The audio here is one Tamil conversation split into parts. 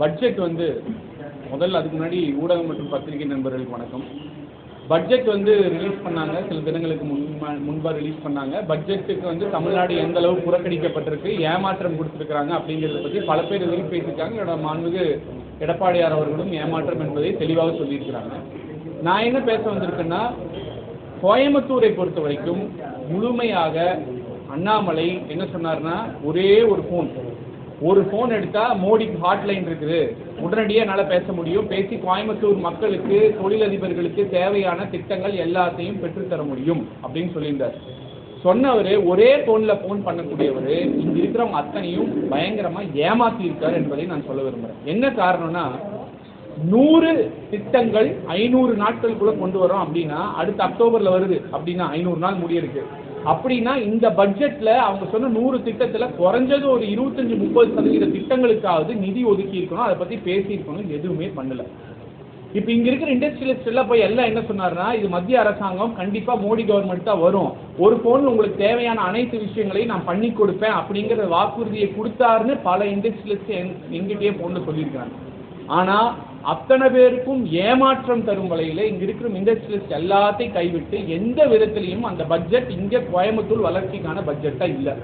பட்ஜெட் வந்து முதல்ல அதுக்கு முன்னாடி ஊடகம் மற்றும் பத்திரிகை நண்பர்களுக்கு வணக்கம். பட்ஜெட் வந்து ரிலீஸ் பண்ணாங்க. சில தினங்களுக்கு முன்பா முன்பாக ரிலீஸ் பண்ணாங்க பட்ஜெட்டுக்கு வந்து தமிழ்நாடு எந்த அளவு புறக்கணிக்கப்பட்டிருக்கு ஏமாற்றம் கொடுத்துருக்காங்க அப்படிங்கிறத பற்றி பல பேர் எதிர்ப்பு பேசியிருக்காங்க. என்னோட மாண்புக்கு எடப்பாடியார் அவர்களும் ஏமாற்றம் என்பதை தெளிவாக சொல்லியிருக்கிறாங்க. நான் என்ன பேச வந்திருக்கேன்னா கோயம்புத்தூரை பொறுத்த வரைக்கும் முழுமையாக அண்ணாமலை என்ன சொன்னார்னா ஒரே ஒரு ஃபோன் ஒரு ஃபோன் எடுத்தா மோடிக்கு ஹாட்லைன் இருக்குது. உடனடியாக என்னால் பேச முடியும். பேசி கோயம்புத்தூர் மக்களுக்கு தொழிலதிபர்களுக்கு தேவையான திட்டங்கள் எல்லாத்தையும் பெற்றுத்தர முடியும் அப்படின்னு சொல்லியிருந்தார். சொன்னவர் ஒரே ஃபோனில் ஃபோன் பண்ணக்கூடியவர் இங்க இருக்கிறவங்க அத்தனையும் பயங்கரமாக ஏமாத்தி இருக்கார் என்பதை நான் சொல்ல விரும்புகிறேன் என்ன காரணம்னா நூறு திட்டங்கள் ஐநூறு நாட்களுக்குள்ள கொண்டு வரோம் அப்படின்னா அடுத்த அக்டோபர்ல வருது அப்படின்னா ஐநூறு நாள் முடியிருக்கு அப்படின்னா இந்த பட்ஜெட்ல அவங்க சொன்ன நூறு திட்டத்துல குறைஞ்சது ஒரு இருபத்தஞ்சு முப்பது சதவீத திட்டங்களுக்காவது நிதி ஒதுக்கி இருக்கணும். அதை பத்தி பேசியிருக்கணும். எதுவுமே பண்ணல. இப்போ இங்க இருக்கிற இண்டஸ்ட்ரியலிஸ்ட் எல்லாம் போய் எல்லாம் என்ன சொன்னாருன்னா இது மத்திய அரசாங்கம் கண்டிப்பா மோடி கவர்மெண்ட் தான் வரும். ஒரு போன் உங்களுக்கு தேவையான அனைத்து விஷயங்களையும் நான் பண்ணி கொடுப்பேன் அப்படிங்கிற வாக்குறுதியை கொடுத்தாருன்னு பல இண்டஸ்ட்ரியலிஸ்ட் எங்கிட்டயே போன்னு சொல்லியிருக்காங்க ஆனா அத்தனை பேருக்கும் ஏமாற்றம் தரும் வகையில் இங்க இருக்கிற இண்டஸ்ட்ரியலிஸ்ட் எல்லாத்தையும் கைவிட்டு எந்த விதத்திலையும் அந்த பட்ஜெட் இங்க கோயம்புத்தூர் வளர்ச்சிக்கான பட்ஜெட்டா இல்லை.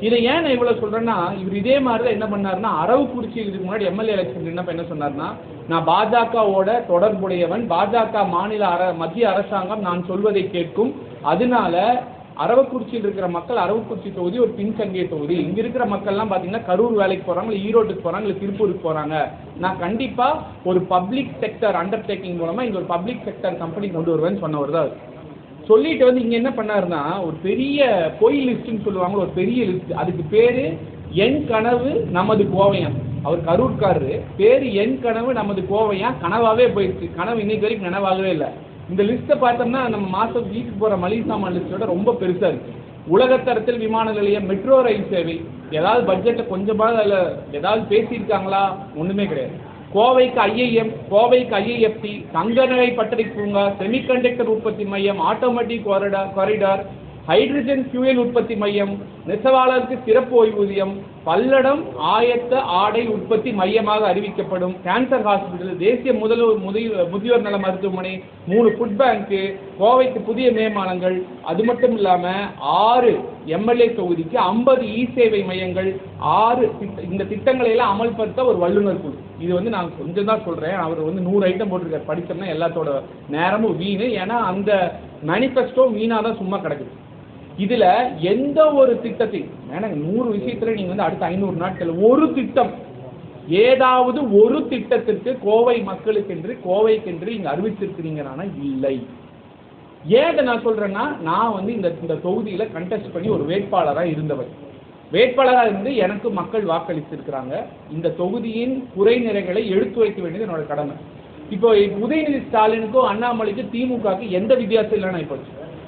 இதை ஏன் நான் இவ்வளவு சொல்றேன்னா இவர் இதே மாதிரி தான் என்ன பண்ணாருன்னா அரவக்குறிச்சி இதுக்கு முன்னாடி எம்எல்ஏ எலெக்ஷன் என்ன என்ன சொன்னார்னா நான் பாஜகவோட தொடர்புடையவன் பாஜக மாநில அர மத்திய அரசாங்கம் நான் சொல்வதை கேட்கும். அதனால அரவக்குறிச்சியில் இருக்கிற மக்கள் அரவக்குறிச்சி தொகுதி ஒரு பின்தங்கிய தொகுதி. இங்க இருக்கிற மக்கள்லாம் பார்த்தீங்கன்னா கரூர் வேலைக்கு போறாங்க இல்லை ஈரோட்டுக்கு போறாங்க இல்லை திருப்பூருக்கு போறாங்க. நான் கண்டிப்பா ஒரு பப்ளிக் செக்டர் அண்டர்டேக்கிங் மூலமா இங்க ஒரு பப்ளிக் செக்டர் கம்பெனி கொண்டு வருவேன்னு சொன்னவர் தான் சொல்லிட்டு வந்து இங்க என்ன பண்ணாருன்னா ஒரு பெரிய பொய் லிஸ்ட்னு சொல்லுவாங்க ஒரு பெரிய லிஸ்ட். அதுக்கு பேரு என் கனவு நமது கோவையான் அவர் கரூர்காரரு. பேரு என் கனவு நமது கோவையான் கனவாவே போயிடுச்சு. கனவு இன்னைக்கு வரைக்கும் கனவாகவே இல்லை. இந்த லிஸ்ட்டை பார்த்தோம்னா நம்ம மாதம் வீட்டுக்கு போகிற மளிகை சாமான் லிஸ்ட்டோட ரொம்ப பெருசாக இருக்குது உலகத்தரத்தில் விமான நிலையம் மெட்ரோ ரயில் சேவை ஏதாவது பட்ஜெட்டை கொஞ்சமாக அதில் ஏதாவது பேசியிருக்காங்களா? ஒன்றுமே கிடையாது. கோவைக்கு ஐஐஎம் கோவைக்கு ஐஐஎஃப்டி தங்க நகை பட்டறை பூங்கா செமிகண்டக்டர் உற்பத்தி மையம் automatic corridor corridor hydrogen fuel உற்பத்தி மையம் நெசவாளருக்கு சிறப்பு ஓய்வூதியம் பல்லடம் ஆயத்த ஆடை உற்பத்தி மையமாக அறிவிக்கப்படும் கேன்சர் ஹாஸ்பிட்டல் தேசிய முதல்வர் முதியோர் நல மருத்துவமனை மூணு ஃபுட் பேங்க்கு கோவைக்கு புதிய மேம்பாலங்கள். அது மட்டும் இல்லாமல் ஆறு எம்எல்ஏ தொகுதிக்கு ஐம்பது இ சேவை மையங்கள் ஆறு இந்த திட்டங்களை எல்லாம் அமல்படுத்த ஒரு வல்லுநர் குழு. இது வந்து நான் கொஞ்சம் தான் சொல்கிறேன் அவர் வந்து நூறு ஐட்டம் போட்டிருக்காரு. படித்தோம்னா எல்லாத்தோட நேரமும் வீணு. ஏன்னா அந்த மேனிஃபெஸ்டோ வீணாக தான் சும்மா கிடக்குது. இதுல எந்த ஒரு திட்டத்தையும் எனக்கு நூறு விஷயத்துல நீங்க வந்து அடுத்த ஐநூறு நாட்கள் ஒரு திட்டம் ஏதாவது ஒரு திட்டத்திற்கு கோவை மக்களுக்கென்று கோவைக்கென்று இங்க அறிவிச்சிருக்கிறீங்கன்னா இல்லை. ஏன் இதை நான் சொல்றேன்னா நான் வந்து இந்த இந்த தொகுதியில கண்டெஸ்ட் பண்ணி ஒரு வேட்பாளராக இருந்தவர் வேட்பாளராக இருந்து எனக்கு மக்கள் வாக்களித்திருக்கிறாங்க. இந்த தொகுதியின் குறை நிறைகளை எடுத்து வைக்க வேண்டியது என்னோட கடமை. இப்போ உதயநிதி ஸ்டாலினுக்கும் அண்ணாமலைக்கும் திமுகவுக்கு எந்த வித்தியாசம் இல்லைன்னா இப்போ.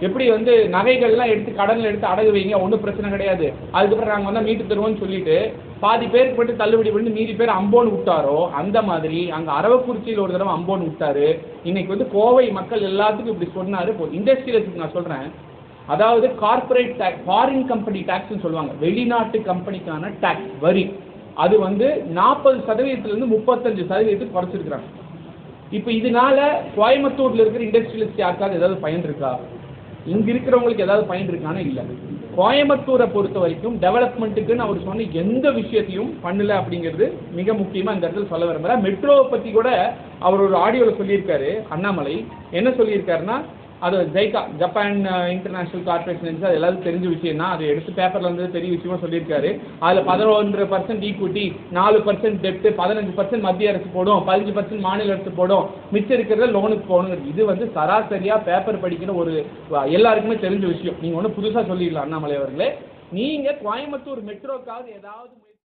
எப்படி வந்து நகைகள்லாம் எடுத்து கடனில் எடுத்து அடகு வைங்க ஒன்றும் பிரச்சனை கிடையாது. அதுக்கப்புறம் நாங்கள் வந்தால் மீட்டு தருவோம்னு சொல்லிட்டு பாதி பேருக்கு மட்டும் தள்ளுபடி பண்ணி மீதி பேர் அம்போன் விட்டாரோ அந்த மாதிரி அங்கே அரவக்குறிச்சியில் ஒரு தடவை அம்போன் விட்டாரு. இன்னைக்கு வந்து கோவை மக்கள் எல்லாத்துக்கும் இப்படி சொன்னார். இப்போ இண்டஸ்ட்ரியலுக்கு நான் சொல்கிறேன் அதாவது கார்ப்பரேட் டேக்ஸ் ஃபாரின் கம்பெனி டேக்ஸ்னு சொல்லுவாங்க. வெளிநாட்டு கம்பெனிக்கான டேக்ஸ் வரி. அது வந்து நாற்பது சதவீதத்துலேருந்து முப்பத்தஞ்சு சதவீதத்துக்கு குறைச்சிருக்கிறாங்க. இப்போ இதனால கோயம்புத்தூர்ல இருக்கிற இண்டஸ்ட்ரியலிஸ்ட் யாருக்காவது ஏதாவது பயன் இருக்கா? இங்க இருக்கிறவங்களுக்கு ஏதாவது பயன் இருக்கான்னு இல்லை. கோயம்புத்தூரை பொறுத்த வரைக்கும் டெவலப்மெண்ட்டுக்குன்னு அவர் சொன்ன எந்த விஷயத்தையும் பண்ணல அப்படிங்கிறது மிக முக்கியமா இந்த இடத்துல சொல்ல விரும்புகிறேன் மெட்ரோவை பத்தி கூட அவர் ஒரு ஆடியோவில் சொல்லியிருக்காரு அண்ணாமலை. என்ன சொல்லியிருக்காருன்னா அது ஜெய்கா ஜப்பான் இன்டர்நேஷனல் கார்பரேஷன் அது எல்லாரும் தெரிஞ்ச விஷயம் தான் அது எடுத்து பேப்பரில் வந்து பெரிய விஷயமா சொல்லியிருக்காரு. அதில் பதினொன்று பர்சன்ட் ஈக்குவிட்டி நாலு பர்சன்ட் டெப்ட் பதினஞ்சு பர்சன்ட் மத்திய அரசு போடும் பதினஞ்சு பர்சன்ட் மாநில அரசு போடும். மிச்சம் இருக்கிறத லோனுக்கு போகணும். இது வந்து சராசரியாக பேப்பர் படிக்கிற ஒரு எல்லாருக்குமே தெரிஞ்ச விஷயம். நீங்கள் ஒன்றும் புதுசாக சொல்லிடலாம் அண்ணாமலை அவர்களே. நீங்கள் கோயம்புத்தூர் மெட்ரோக்காவது ஏதாவது